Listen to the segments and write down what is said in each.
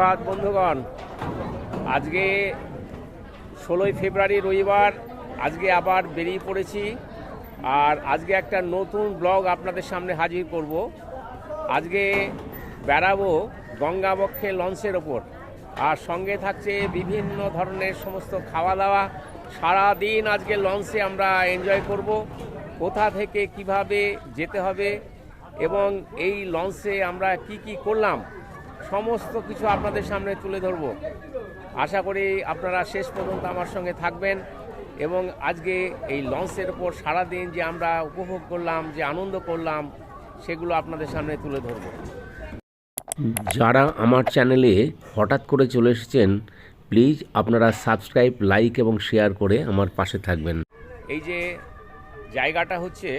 সুপ্রভাত বন্ধুগণ। আজকে ষোলোই ফেব্রুয়ারি রবিবার, আজকে আবার বেরিয়ে পড়েছি। আর আজকে একটা নতুন ব্লগ আপনাদের সামনে হাজির করব। আজকে বেড়াবো গঙ্গাবক্ষে লঞ্চের ওপর। আর সঙ্গে থাকছে বিভিন্ন ধরনের সমস্ত খাওয়া দাওয়া সারা দিন আজকে লঞ্চে আমরা এনজয় করব। কোথা থেকে কীভাবে যেতে হবে এবং এই লঞ্চে আমরা কি কি করলাম সমস্ত কিছু আপনাদের সামনে তুলে ধরব। আশা করি আপনারা শেষ পর্যন্ত আমার সঙ্গে থাকবেন এবং আজকে এই লঞ্চের ওপর সারাদিন যে আমরা উপভোগ করলাম, যে আনন্দ করলাম, সেগুলো আপনাদের সামনে তুলে ধরব। যারা আমার চ্যানেলে হঠাৎ করে চলে এসেছেন, প্লিজ আপনারা সাবস্ক্রাইব, লাইক এবং শেয়ার করে আমার পাশে থাকবেন। এই যে জায়গাটা হচ্ছে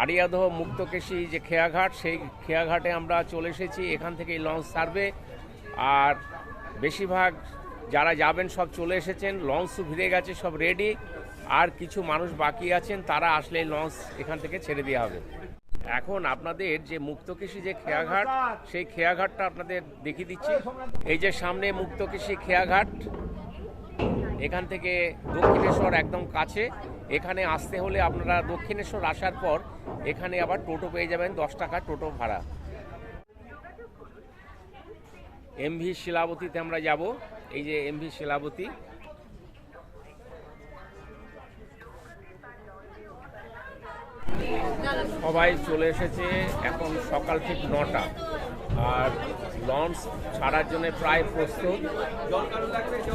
আরিয়াদহ মুক্তকেশী যে খেয়াঘাট, সেই খেয়াঘাটে আমরা চলে এসেছি। এখান থেকেই লঞ্চ ছাড়বে আর বেশিরভাগ যারা যাবেন সব চলে এসেছেন। লঞ্চ ভিড়ে গেছে, সব রেডি আর কিছু মানুষ বাকি আছেন, তারা আসলে লঞ্চ এখান থেকে ছেড়ে দেওয়া হবে। এখন আপনাদের যে মুক্তকেশী যে খেয়াঘাট, সেই খেয়াঘাটটা আপনাদের দেখিয়ে দিচ্ছি। এই যে সামনে মুক্তকেশী খেয়াঘাট, এখান থেকে দক্ষিণেশ্বর একদম কাছে। এখানে আসতে হলে আপনারা দক্ষিণেশ্বর আসার পর এখানে আবার টোটো পেয়ে যাবেন, দশ টাকা টোটো ভাড়া। এমভি শিলাবতীতে আমরা যাব। এই যে এমভি শিলাবতী। সবাই চলে এসেছে এখন সকাল ঠিক নটা। আর লঞ্চ ছাড়ার জন্য প্রায় প্রস্তুত।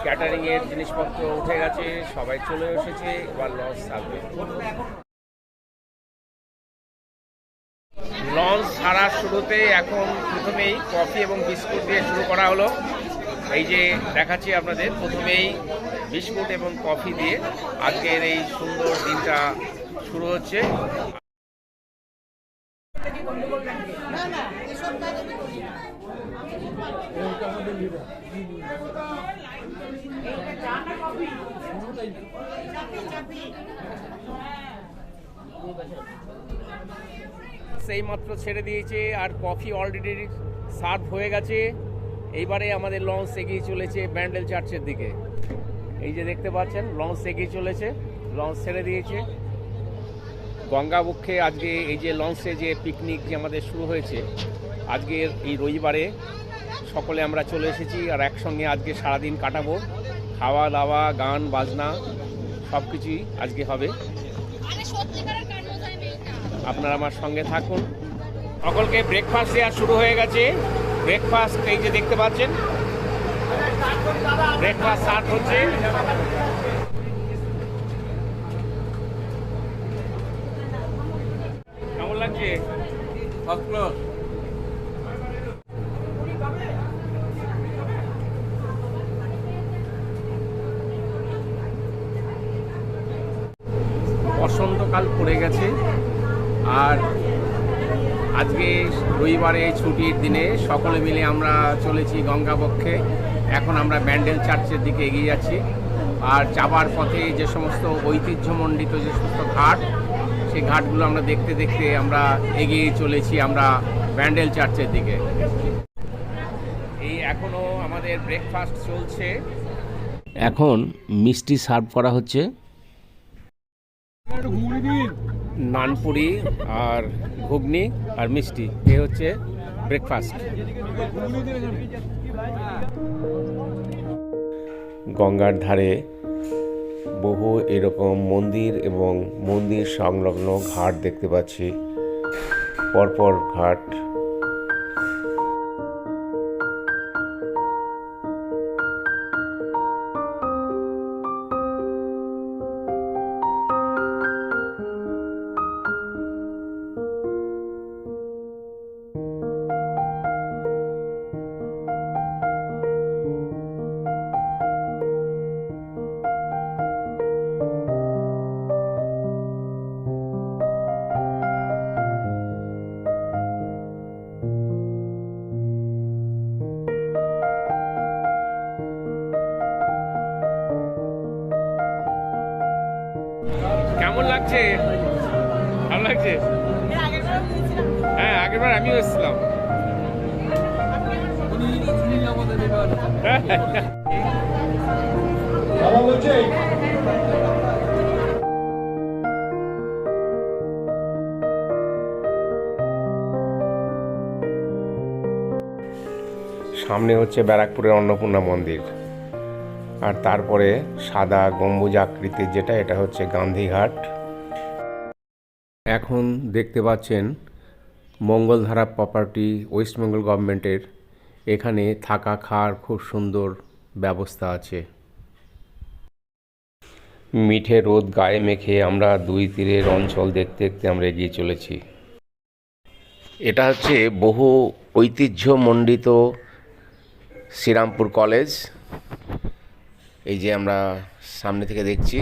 ক্যাটারিং এর জিনিসপত্র উঠে গেছে, সবাই চলে এসেছে, এবার লঞ্চ থাকবে লঞ্চ ছাড়ার শুরুতে এখন প্রথমেই কফি এবং বিস্কুট দিয়ে শুরু করা হলো। এই যে দেখাচ্ছি আপনাদের, প্রথমেই বিস্কুট এবং কফি দিয়ে আজকের এই সুন্দর দিনটা শুরু হচ্ছে। সেই মাত্র ছেড়ে দিয়েছে আর কফি অলরেডি সার্ভ হয়ে গেছে। এইবারে আমাদের লঞ্চ এগিয়ে চলেছে ব্যান্ডেল চার্চের দিকে। এই যে দেখতে পাচ্ছেন, লঞ্চ এগিয়ে চলেছে, লঞ্চ ছেড়ে দিয়েছে। গঙ্গাবক্ষে আজকে এই যে লঞ্চে যে পিকনিক যে আমাদের শুরু হয়েছে আজকের এই রবিবারে সকলে আমরা চলে এসেছি আর একসঙ্গে আজকে সারাদিন কাটাবো। খাওয়া দাওয়া, গান, বাজনা সব কিছুই আজকে হবে। আপনারা আমার সঙ্গে থাকুন। সকলকে ব্রেকফাস্ট দেওয়া শুরু হয়ে গেছে। ব্রেকফাস্ট এই যে দেখতে পাচ্ছেন। ব্রেকফাস্ট স্টার্ট হচ্ছে। কেমন লাগছে? ফার্স্ট বসন্তকাল পড়ে গেছে। আর আজকে রবিবারে ছুটির দিনে সকলে মিলে আমরা চলেছি গঙ্গাবক্ষে। এখন আমরা ব্যান্ডেল চার্চের দিকে এগিয়ে যাচ্ছি। আর যাবার পথে যে সমস্ত ঐতিহ্যমণ্ডিত যে সমস্ত ঘাট সেই ঘাটগুলো আমরা দেখতে দেখতে আমরা এগিয়ে চলেছি আমরা ব্যান্ডেল চার্চের দিকে। এই এখনও আমাদের ব্রেকফাস্ট চলছে। এখন মিষ্টি সার্ভ করা হচ্ছে। নানপুরি আর ঘুগনি আর মিষ্টি। এ হচ্ছে ব্রেকফাস্ট গঙ্গার ধারে বহু এরকম মন্দির এবং মন্দির সংলগ্ন ঘাট দেখতে পাচ্ছি। পরপর ঘাট। সামনে হচ্ছে ব্যারাকপুরের অন্নপূর্ণা মন্দির। আর তারপরে সাদা গম্বুজ আকৃতির যেটা, এটা হচ্ছে গান্ধীঘাট। এখন দেখতে পাচ্ছেন মঙ্গলধারা প্রপার্টি ওয়েস্ট বেঙ্গল গভর্নমেন্টের এখানে থাকা খাওয়ার খুব সুন্দর ব্যবস্থা আছে। মিঠে রোদ গায়ে মেখে আমরা দুই তীরের অঞ্চল দেখতে দেখতে আমরা এগিয়ে চলেছি। এটা হচ্ছে বহু ঐতিহ্যমণ্ডিত শ্রীরামপুর কলেজ। এই যে আমরা সামনে থেকে দেখছি।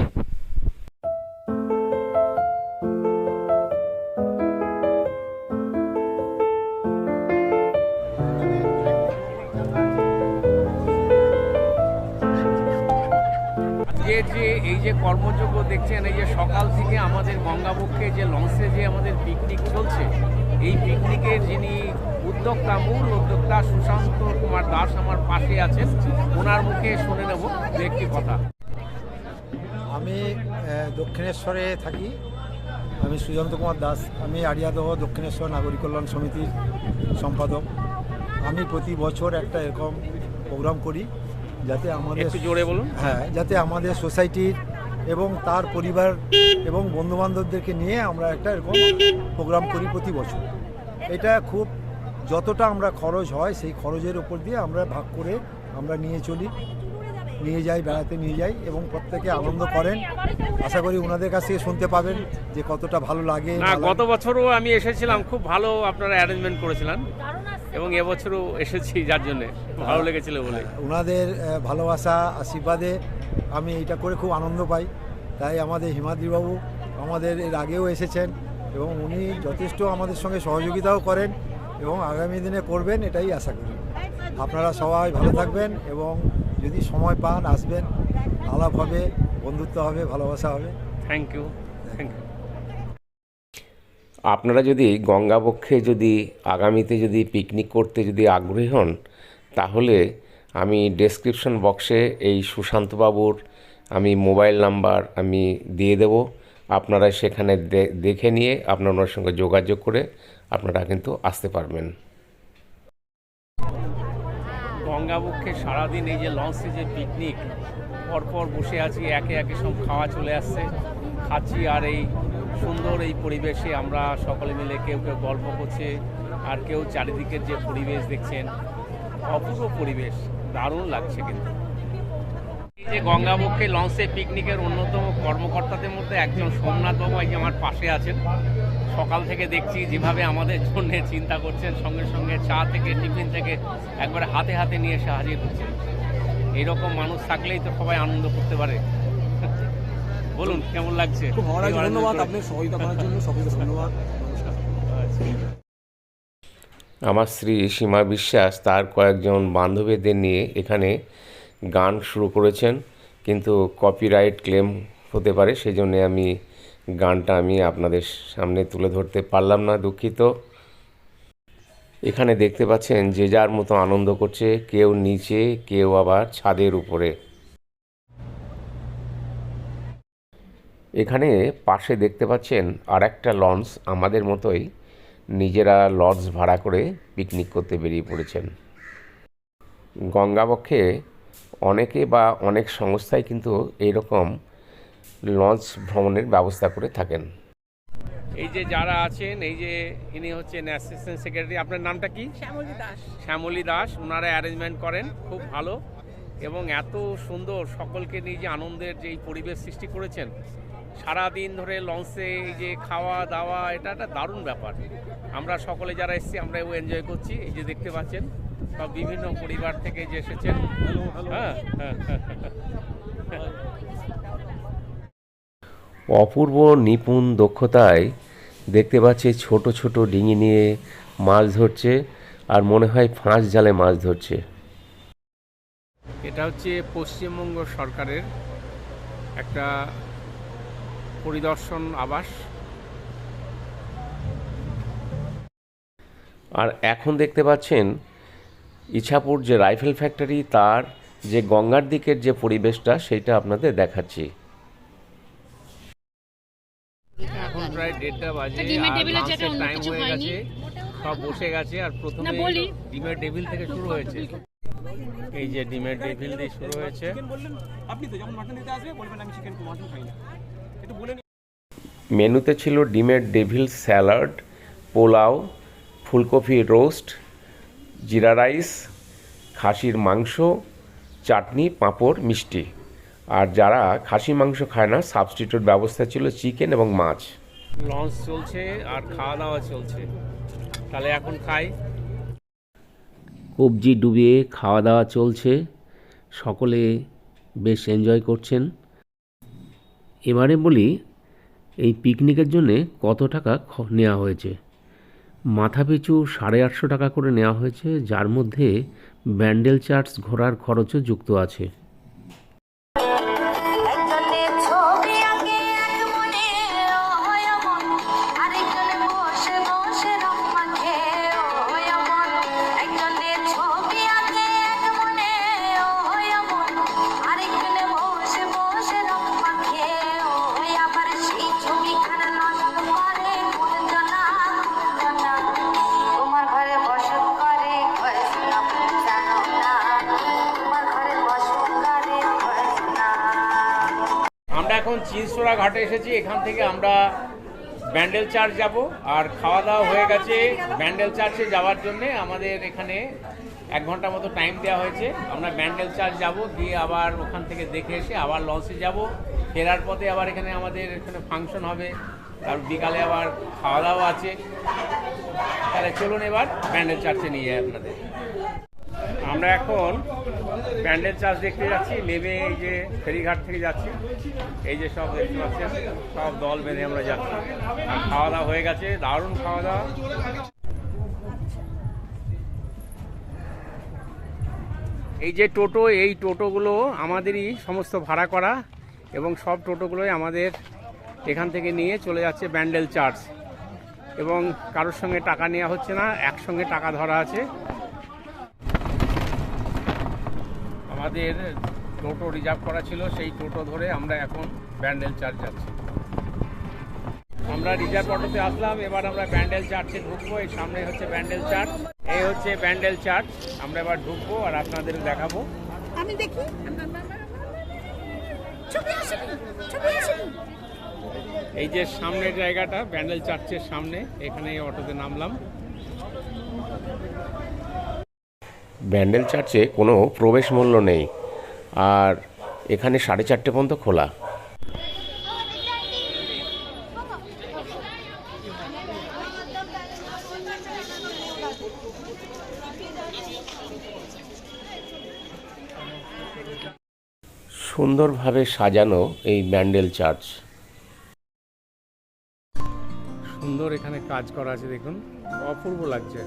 কর্মযোগ্য দেখছেন এই যে সকাল থেকে আমাদের গঙ্গাবক্ষে যে লঞ্চে যে আমাদের পিকনিক চলছে এই পিকনিকের যিনি উদ্যোক্তা মূল উদ্যোক্তা সুশান্ত কুমার দাস আমার পাশে আছেন ওনার মুখে শুনে নেব একটি কথা। আমি দক্ষিণেশ্বরে থাকি। আমি সুশান্ত কুমার দাস। আমি আড়িয়াদহ দক্ষিণেশ্বর নাগরিক কল্যাণ সমিতির সম্পাদক। আমি প্রতি বছর একটা এরকম প্রোগ্রাম করি যাতে আমাদের জোরে বলুন। হ্যাঁ যাতে আমাদের সোসাইটির এবং তার পরিবার এবং বন্ধুবান্ধবদেরকে নিয়ে আমরা একটা এরকম প্রোগ্রাম করি প্রতি বছর। এটা খুব যতটা আমরা খরচ হয় সেই খরচের উপর দিয়ে আমরা ভাগ করে আমরা নিয়ে চলি। নিয়ে যাই বেড়াতে নিয়ে যাই এবং প্রত্যেকে আনন্দ করেন। আশা করি ওনাদের কাছ থেকে শুনতে পাবেন যে কতটা ভালো লাগে। গত বছরও আমি এসেছিলাম খুব ভালো আপনারা অ্যারেঞ্জমেন্ট করেছিলেন এবং এবছরও এসেছি যার জন্য। ভালো লেগেছিল বলে। ওনাদের ভালোবাসা আশীর্বাদে আমি এটা করে খুব আনন্দ পাই। তাই আমাদের হিমাদ্রিবাবু আমাদের এর আগেও এসেছেন এবং উনি যথেষ্ট আমাদের সঙ্গে সহযোগিতাও করেন এবং আগামী দিনে করবেন এটাই আশা করি। আপনারা সবাই ভালো থাকবেন এবং যদি সময় পান আসবেন আলাপ হবে বন্ধুত্ব হবে ভালোবাসা হবে। থ্যাংক ইউ থ্যাংক ইউ আপনারা যদি গঙ্গাবক্ষে যদি আগামীতে যদি পিকনিক করতে যদি আগ্রহী হন তাহলে আমি ডেসক্রিপশন বক্সে এই সুশান্তবাবুর আমি মোবাইল নাম্বার আমি দিয়ে দেব। আপনারা সেখানে দেখে নিয়ে আপনার ওনার সঙ্গে যোগাযোগ করে আপনারা কিন্তু আসতে পারবেন। গঙ্গাবক্ষে সারাদিন এই যে লঞ্চে যে পিকনিক পরপর বসে আছি, একে একে সব খাওয়া চলে আসছে। খাচ্ছি আর এই সুন্দর এই পরিবেশে আমরা সকলে মিলে কেউ কেউ গল্প করছে, আর কেউ চারিদিকের যে পরিবেশ দেখছেন, অপূর্ব পরিবেশ। দারুণ লাগছে কিন্তু। এই যে গঙ্গাবক্ষে লঞ্চে পিকনিকের অন্যতম কর্মকর্তাদের মধ্যে একজন সোমনাথ বাবু এই আমার পাশে আছেন। সকাল থেকে দেখছি যেভাবে আমাদের জন্য চিন্তা করছেন সঙ্গে সঙ্গে চা থেকে টিফিন থেকে একবারে হাতে হাতে নিয়ে এসে হাজির হচ্ছেন। এইরকম মানুষ থাকলেই তো সবাই আনন্দ করতে পারে। বলুন কেমন লাগছে? খুব ধন্যবাদ? আপনার সহযোগিতা করার জন্য সকলকে ধন্যবাদ। আমার স্ত্রী সীমা বিশ্বাস তার কয়েকজন বান্ধবীদের নিয়ে এখানে গান শুরু করেছেন, কিন্তু কপিরাইট ক্লেম হতে পারে সেই জন্যে আমি গানটা আমি আপনাদের সামনে তুলে ধরতে পারলাম না, দুঃখিত। এখানে দেখতে পাচ্ছেন যে যার মতো আনন্দ করছে, কেউ নিচে, কেউ আবার ছাদের উপরে। এখানে পাশে দেখতে পাচ্ছেন আর একটা লঞ্চ আমাদের মতোই। নিজেরা লজ ভাড়া করে পিকনিক করতে বেরিয়ে পড়েছেন। গঙ্গাবক্ষে অনেকে বা অনেক সংস্থাই কিন্তু এইরকম লঞ্চ ভ্রমণের ব্যবস্থা করে থাকেন। এই যে যারা আছেন এই যে ইনি হচ্ছেন অ্যাসিস্ট্যান্ট সেক্রেটারি আপনার নামটা কি? শ্যামলী দাস। শ্যামলী দাস ওনারা অ্যারেঞ্জমেন্ট করেন খুব ভালো। এবং এত সুন্দর সকলকে নিয়ে যে আনন্দের যে এই পরিবেশ সৃষ্টি করেছেন সারা দিন ধরে লঞ্চে এই যে খাওয়া দাওয়া এটা একটা দারুণ ব্যাপার। আমরা সকলে যারা এসেছি আমরা এও এনজয় করছি। এই যে দেখতে পাচ্ছেন সব বিভিন্ন পরিবার থেকে যে এসেছেন। হ্যাঁ। অপূর্ব নিপুণ দক্ষতায় দেখতে পাচ্ছি ছোট ছোট ডিঙি নিয়ে মাছ ধরছে আর মনে হয় ফাঁস জালে মাছ ধরছে। এটা হচ্ছে পশ্চিমবঙ্গ সরকারের একটা পরিদর্শন আবাস। আর এখন দেখতে পাচ্ছেন ইছাপুর যে রাইফেল ফ্যাক্টরি তার যে গঙ্গার দিকের যে পরিবেশটা সেটা আপনাদের দেখাচ্ছি। এখন প্রায় দেড়টা বাজে টাইম হয়ে গেছে। সব বসে গেছে আর প্রথমে ডিমের টেবিল থেকে শুরু হয়েছে। এই যে ডিমের টেবিল দিয়ে শুরু হয়েছে। আপনি তো যখন মাটন দিতে আসবে বলবেন আমি চিকেন মাটন খাই না। একটু বলে মেনুতে ছিল ডিমের ডেভিল স্যালাড পোলাও ফুলকপি রোস্ট জিরা রাইস খাসির মাংস চাটনি পাঁপড় মিষ্টি। আর যারা খাসি মাংস খায় না সাবস্টিটিউট ব্যবস্থা ছিল চিকেন এবং মাছ। লঞ্চ চলছে আর খাওয়া দাওয়া চলছে। তাহলে এখন খাই। কবজি ডুবিয়ে খাওয়া দাওয়া চলছে। সকলে বেশ এনজয় করছেন। এবারে বলি, এই পিকনিকের জন্য কত টাকা নেওয়া হয়েছে? মাথাপিছু সাড়ে আটশো টাকা করে নেওয়া হয়েছে, যার মধ্যে ব্যান্ডেল চার্জ ঘোরার খরচও যুক্ত আছে। এখন চিনসোরা ঘাটে এসেছি, এখান থেকে আমরা ব্যান্ডেল চার্চ যাব। আর খাওয়া দাওয়া হয়ে গেছে ব্যান্ডেল চার্চে যাওয়ার জন্য। আমাদের এখানে এক ঘণ্টা মতো টাইম দেওয়া হয়েছে। আমরা ব্যান্ডেল চার্চ যাব, দিয়ে আবার ওখান থেকে দেখে এসে আবার লঞ্চে যাব। ফেরার পথে আবার এখানে আমাদের এখানে ফাংশন হবে। তার বিকালে আবার খাওয়া দাওয়া আছে। তাহলে চলুন এবার ব্যান্ডেল চার্চে নিয়ে যাই আপনাদের। আমরা এখন প্যান্ডেল চার্জ দেখতে যাচ্ছি, নেমে এই যে ফেরিঘাট থেকে যাচ্ছি। এই যে সব দেখতে পাচ্ছেন, সব দল বেঁধে আমরা যাচ্ছি। খাওয়া দাওয়া হয়ে গেছে, দারুণ খাওয়া দাওয়া এই যে টোটো, এই টোটোগুলো আমাদেরই সমস্ত ভাড়া করা এবং সব টোটোগুলোই আমাদের এখান থেকে নিয়ে চলে যাচ্ছে ব্যান্ডেল চার্জ এবং কারোর সঙ্গে টাকা নেওয়া হচ্ছে না, একসঙ্গে টাকা ধরা আছে। আমাদের টোটো রিজার্ভ করা ছিল সেই টোটো ধরে আমরা এখন ব্যান্ডেল চার্চ যাচ্ছি। আমরা রিজার্ভ অটোতে আসলাম এবার আমরা ব্যান্ডেল চার্চে ঢুকবো এই সামনে হচ্ছে ব্যান্ডেল চার্চ এই হচ্ছে ব্যান্ডেল চার্চ আমরা এবার ঢুকবো আর আপনাদের দেখাবো। আমি দেখি। এই যে সামনের জায়গাটা ব্যান্ডেল চার্চের সামনে এখানে অটোতে নামলাম। ব্যান্ডেল চার্চে কোনো প্রবেশ মূল্য নেই। আর এখানে সাড়ে চারটে পর্যন্ত খোলা। সুন্দরভাবে সাজানো এই ব্যান্ডেল চার্চ। সুন্দর এখানে কাজ করা আছে, দেখুন। অপূর্ব লাগছে।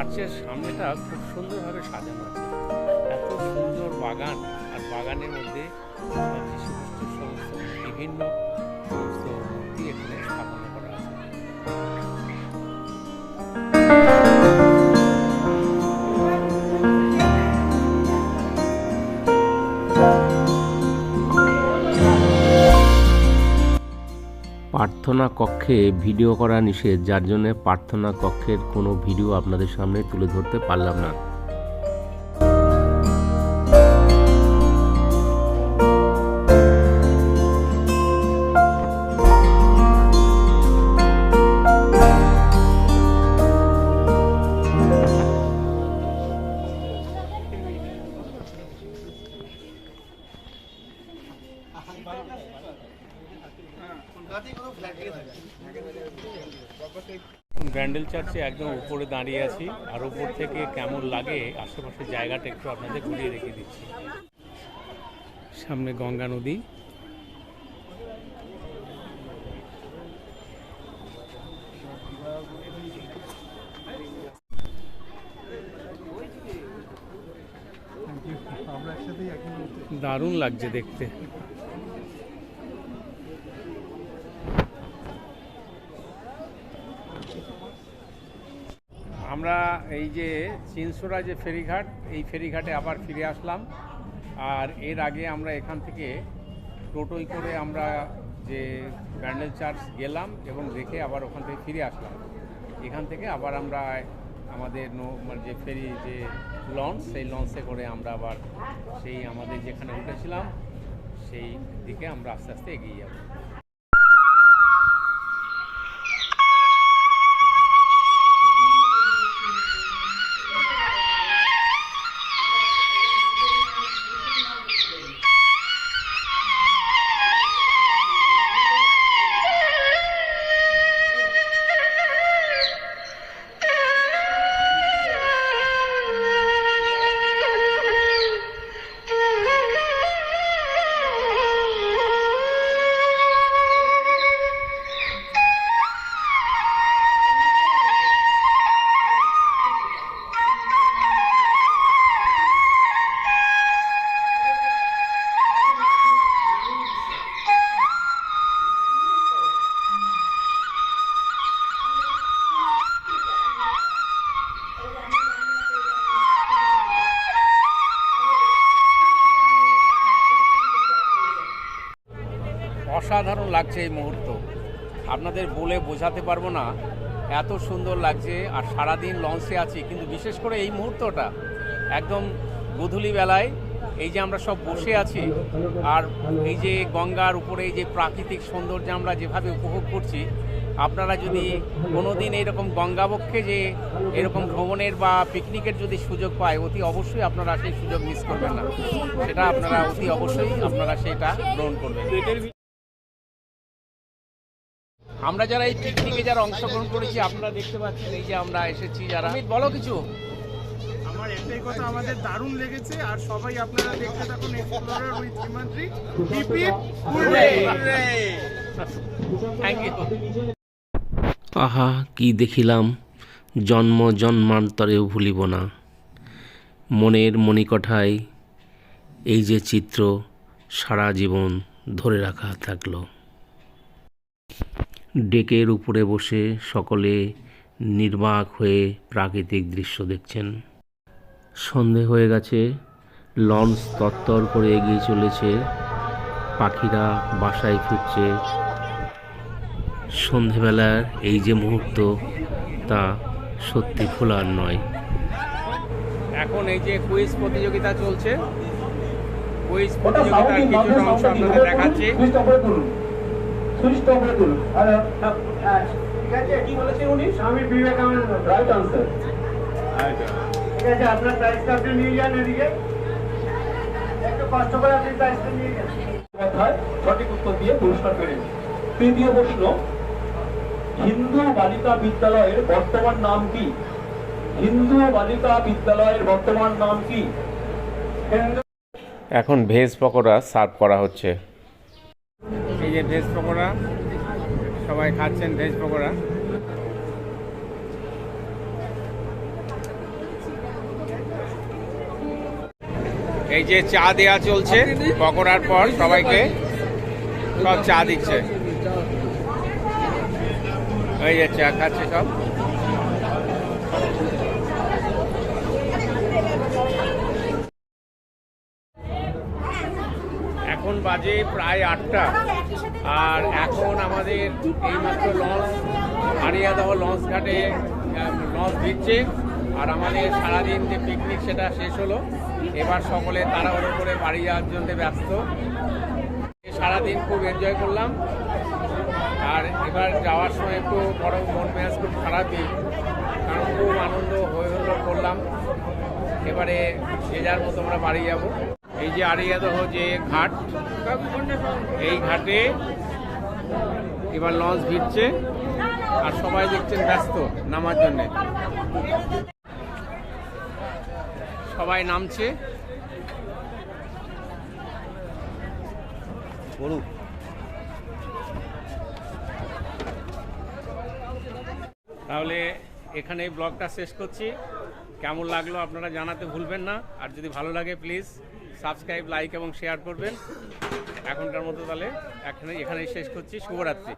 চার্চের সামনেটা খুব সুন্দরভাবে সাজানো আছে। এত সুন্দর বাগান আর বাগানের মধ্যে সমস্ত বিভিন্ন প্রার্থনা কক্ষে ভিডিও করা নিষেধ, যার জন্য প্রার্থনা কক্ষের কোনো ভিডিও আপনাদের সামনে তুলে ধরতে পারলাম না। চার্চে একদম উপরে দাঁড়িয়ে আছি। আর উপর থেকে কেমন লাগে আশেপাশের জায়গাটা একটু আপনাদের ঘুরিয়ে রেখে দিচ্ছি। সামনে গঙ্গা নদী। দারুণ লাগছে দেখতে। আমরা এই যে চিনসোরা যে ফেরিঘাট, এই ফেরিঘাটে আবার ফিরে আসলাম। আর এর আগে আমরা এখান থেকে টোটোই করে আমরা যে ব্যান্ডেল চার্চ গেলাম এবং দেখে আবার ওখান থেকে ফিরে আসলাম। এখান থেকে আবার আমরা আমাদের মানে যে ফেরি, যে লঞ্চ, সেই লঞ্চে করে আমরা আবার সেই আমাদের যেখানে উঠেছিলাম, সেই দিকে আমরা আস্তে আস্তে এগিয়ে যাব। লাগছে এই মুহূর্ত। আপনাদের বলে বোঝাতে পারব না, এত সুন্দর লাগছে আর সারাদিন লঞ্চে আছি, কিন্তু বিশেষ করে এই মুহূর্তটা, একদম গধূলি বেলায়, এই যে আমরা সব বসে আছি, আর এই যে গঙ্গার উপরে এই যে প্রাকৃতিক সৌন্দর্য আমরা যেভাবে উপভোগ করছি, আপনারা যদি কোনোদিন এরকম গঙ্গাবক্ষে যে এরকম ভ্রমণের বা পিকনিকের যদি সুযোগ পায়, অতি অবশ্যই আপনারা সেই সুযোগ মিস করবেন না। সেটা আপনারা অতি অবশ্যই আপনারা সেটা গ্রহণ করবেন। আমরা যারা এই পিকনিকে যারা অংশগ্রহণ করেছি আপনারা দেখতে পাচ্ছেন এই যে আমরা এসেছি যারা। অমিত, বলো কিছু। আমার একটাই কথা আমাদের দারুণ লেগেছে আর সবাই আপনারা দেখতে থাকুন explorer with Himadri. Thank you আহা কি দেখিলাম জন্ম জন্মান্তরেও ভুলিব না। মনের মণিকঠায় এই যে চিত্র সারা জীবন ধরে রাখা থাকল। ডেকের উপরে বসে সকলে নির্বাক হয়ে প্রাকৃতিক দৃশ্য দেখছেন। সন্ধে হয়ে গেছে, লঞ্চ তত্তর করে এগিয়ে চলেছে, পাখিরা বাসায় ফিরছে। সন্ধেবেলার এই যে মুহূর্ত, তা সত্যি খোলার নয়। এখন এই যে কুইজ প্রতিযোগিতা চলছে, কুইজ প্রতিযোগিতার কিছুটা অংশ আপনাদের দেখাচ্ছি। কি বলেছে উনি? স্বামী বিবেকানন্দ। রাইট আনসার ঠিক আছে আপনার প্রাইসটা আপনি নিয়ে যান এদিকে। একটু কষ্ট করে আপনি প্রাইসটা নিয়ে যান। কথায় সঠিক উত্তর দিয়ে পুরস্কার পেলেন। তৃতীয় প্রশ্ন হিন্দু বালিকা বিদ্যালয়ের বর্তমান নাম কি? হিন্দু বালিকা বিদ্যালয়ের বর্তমান নাম কি? এখন ভেজ পকোড়া সার্ভ করা হচ্ছে। এই যে ভেজ পকোড়া, সবাই খাচ্ছেন ভেজ পকোড়া। এই যে চা দেয়া চলছে পকোড়ার পর সবাইকে, সব চা দিচ্ছে। এই যে চা খাচ্ছে সব। এখন বাজে প্রায় আটটা। আর এখন আমাদের এইমাত্র লঞ্চ আরিয়াদহ লঞ্চ ঘাটে লঞ্চ দিচ্ছে। আর আমাদের সারাদিন যে পিকনিক সেটা শেষ হলো। এবার সকলে তাড়াহুড়ো করে বাড়ি যাওয়ার জন্য ব্যস্ত। সারাদিন খুব এনজয় করলাম। আর এবার যাওয়ার সময় একটু বড় মন মেজাজ খুব খারাপই কারণ খুব আনন্দ হয়ে হলো করলাম। এবারে যে যার মতো আমরা বাড়ি যাব। এই যে আরিয়াদহ যে ঘাট এই ঘাটে এবার লঞ্চ ভিড়ছে আর সবাই দেখছেন ব্যস্ত নামার জন্যে। সবাই নামছে। তাহলে এখানেই ব্লগটা শেষ করছি। কেমন লাগল আপনারা জানাতে ভুলবেন না। আর যদি ভালো লাগে প্লিজ সাবস্ক্রাইব লাইক এবং শেয়ার করবেন। এখনকার মতো তাহলে এখানে এখানেই শেষ করছি। শুভরাত্রি।